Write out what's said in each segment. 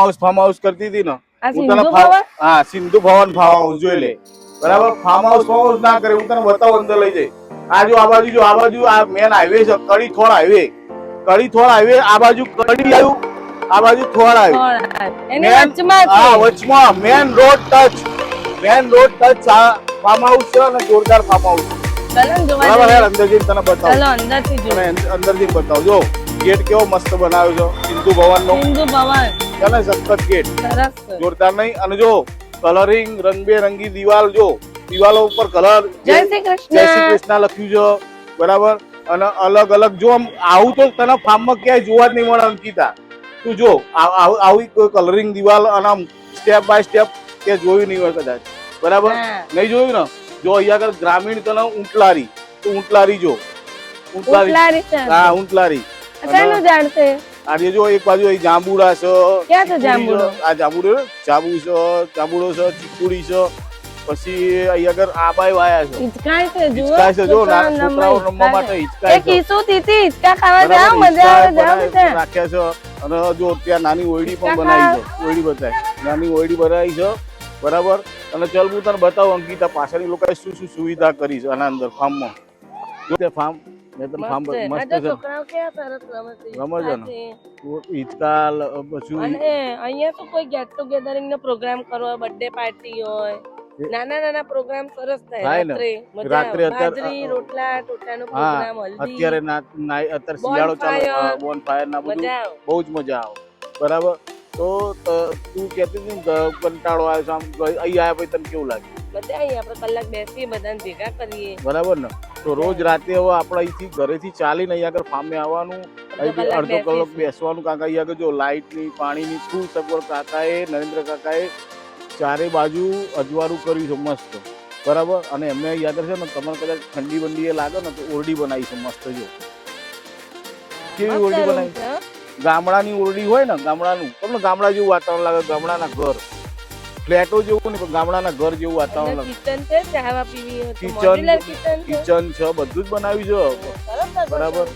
House farm house કરતી હતી ને. હું તને હા સિંધુ ભવન ફાર્મ હાઉસ જોઈ લે. બરાબર? ફાર્મ હાઉસ ફાર્મ હાઉસ ના કરે. હું તને બતાવું અંદર લઈ જઈ. આ જો આ બાજુ જો આ બાજુ આ મેન હાઈવે છે. કડી થોડ હાઈવે કડી થોડ હાઈવે આ બાજુ કડી આવ્યું. આ બાજુ થોડ આવ્યું. હા વચમાં. Main road touch main road touch farm house છે અને જોરદાર ફાર્મ હાઉસ બરાબર યાર અંદર જઈને તને બતાવું. અંદર જઈને બતાવું. જો ગેટ કેવો મસ્ત બનાવ્યો છે. સિંધુ ભવન નો સિંધુ ભવન. છે ને સખત ગેટ જોરદાર નહીં. અને જો કલરિંગ રંગબેરંગી દિવાલ જો દિવાલો ઉપર કલર જય શ્રી કૃષ્ણ જય શ્રી કૃષ્ણ. લખ્યું છે. બરાબર? અને અલગ અલગ જો આમ આવું તો તને ફાર્મમાં ક્યાંય જોવા જ નહીં મળે અંકિતા. તું જો આવી કલરિંગ દિવાલ અને આમ સ્ટેપ બાય સ્ટેપ કે જોયું નહીં હોય કદાચ. બરાબર? નહીં જોયું ને? જો અહીંયા આગળ ગ્રામીણ તને ઊંટલારી. તો ઊંટલારી જો. ઊંટલારી. ઉટલારી. હા ઊંટલારી. આ આજે જો એક બાજુ જાંબુડા છે ક્યાં છે જાંબુડો? આ જાંબુડો જાંબુ છે જાંબુડો છે ચીકુડી છે પછી અહીં આગળ આબાઈ વાયા છે. હિચકાય છે જુઓ હિચકાય છે જો છોકરાઓ રમવા રમવા હિચકાય માટે છે. એક ઈસુ તીતી હિચકા ખાવા જાવ મજા આવે જાવ છે રાખ્યા છે અને જો ત્યાં નાની ઓયડી પણ બનાવી છે ઓયડી બતાય નાની ઓયડી બનાવી છે બરાબર? અને ચાલ હું તને બતાવું અંકિતા પાછળની લોકોએ શું શું સુવિધા કરી છે આના અંદર ફાર્મમાં. જો ફાર્મ મેં ફાર્મ મસ્ત છે. તો છોકરાઓ કેવા સરસ રમે છે. રમે છે ને? હિચકા હિચકા લ- પછી અને અહીંયા શું કોઈ ગેટ ટુગેધરિંગ નો પ્રોગ્રામ કરવો હોય બર્થડે પાર્ટી હોય નાના નાના પ્રોગ્રામ સરસ થાય રાત્રે રાત્રે. અત્યારે- રોટલા ટોટાનો પ્રોગ્રામ હલ્દી અત્યારે ના ના- અત્યારે શિયાળો ચાલે. બોન ફાયર ના બધું બહુ જ મજા આવે બરાબર તો તું કહેતી હતી કંટાળો આવ્યો છે આમ અહીં આવ્યા પછી તને કેવું લાગે બધા અહીં આપણે કલાક બેસીએ બધાને ભેગા કરીએ. બરાબર ને? તો રોજ રાતે હવે આપણે અહીંથી ઘરેથી ચાલીને અહીંયા આગળ ફાર્મે આવવાનું અડધો કલાક બેસવાનું કાકા અહીંયા આગળ જો લાઇટની પાણીની શું સગવડ કાકાએ નરેન્દ્ર કાકાએ ચારે બાજુ અજવાળું કર્યું છે મસ્ત. બરાબર? અને એમને આગળ છે ને તમારે કદાચ ઠંડી બંડી એ લાગે ને તો ઓરડી બનાવી છે મસ્ત જો. કેવી ઓરડી બનાવી. ગામડાની ઓરડી હોય ને ગામડાનું તમને ગામડા જેવું વાતાવરણ લાગે ગામડાના ઘર. ફ્લેટો જેવું નહીં પણ ગામડાના ઘર જેવું વાતાવરણ લાગે. કિચન છે ચાવા પીવી કિચન છે. કિચન છે બધું જ બનાવ્યું છે. બરાબર.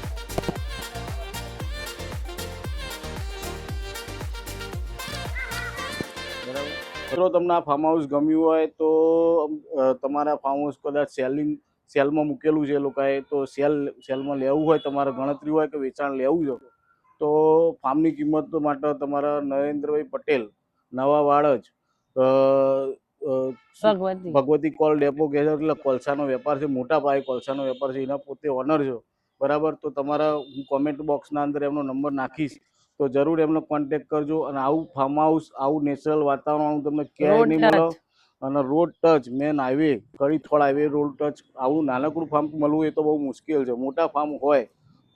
મિત્રો તમને આ ફાર્મ હાઉસ ગમ્યું હોય તો તમારા ફાર્મ હાઉસ કદાચ સેલિંગ સેલમાં મૂકેલું છે લોકોએ તો સેલ સેલમાં લેવું હોય તમારે ગણતરી હોય કે વેચાણ લેવું છે. તો ફાર્મની કિંમત માટે તમારા નરેન્દ્રભાઈ પટેલ નવા વાડજ ભગવતી. ભગવતી કોલ ડેપો કહે છે એટલે કોલસાનો વેપાર છે મોટા પાયે કોલસાનો વેપાર છે એના પોતે ઓનર છે. બરાબર? તો તમારા હું કોમેન્ટ બોક્સના અંદર એમનો નંબર નાખીશ. તો જરૂર એમનો કોન્ટેક્ટ કરજો અને આવું ફાર્મ હાઉસ આવું નેચરલ વાતાવરણ તમને ક્યાંય નહીં મળે. અને road touch main highway Kadithol highway road touch આવું નાનકડું ફાર્મ મળવું એ તો બહુ મુશ્કેલ છે. મોટા ફાર્મ હોય.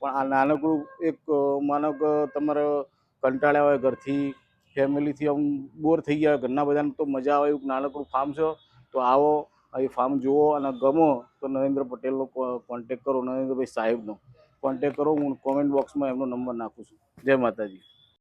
પણ આ નાનકડું એક માનો કે તમારે કંટાળ્યા હોય ઘરથી, ફેમિલીથી આમ બોર થઈ ગયા હોય, ઘરના બધાને તો મજા આવે એવું નાનકડું ફાર્મ છે. તો આવો એ ફાર્મ જુઓ અને ગમો તો નરેન્દ્ર પટેલનો કોન્ટેક કરો, નરેન્દ્રભાઈ સાહેબનો. કોન્ટેક કરો, હું કોમેન્ટ બોક્સમાં એમનો નંબર નાખું છું. જય માતાજી.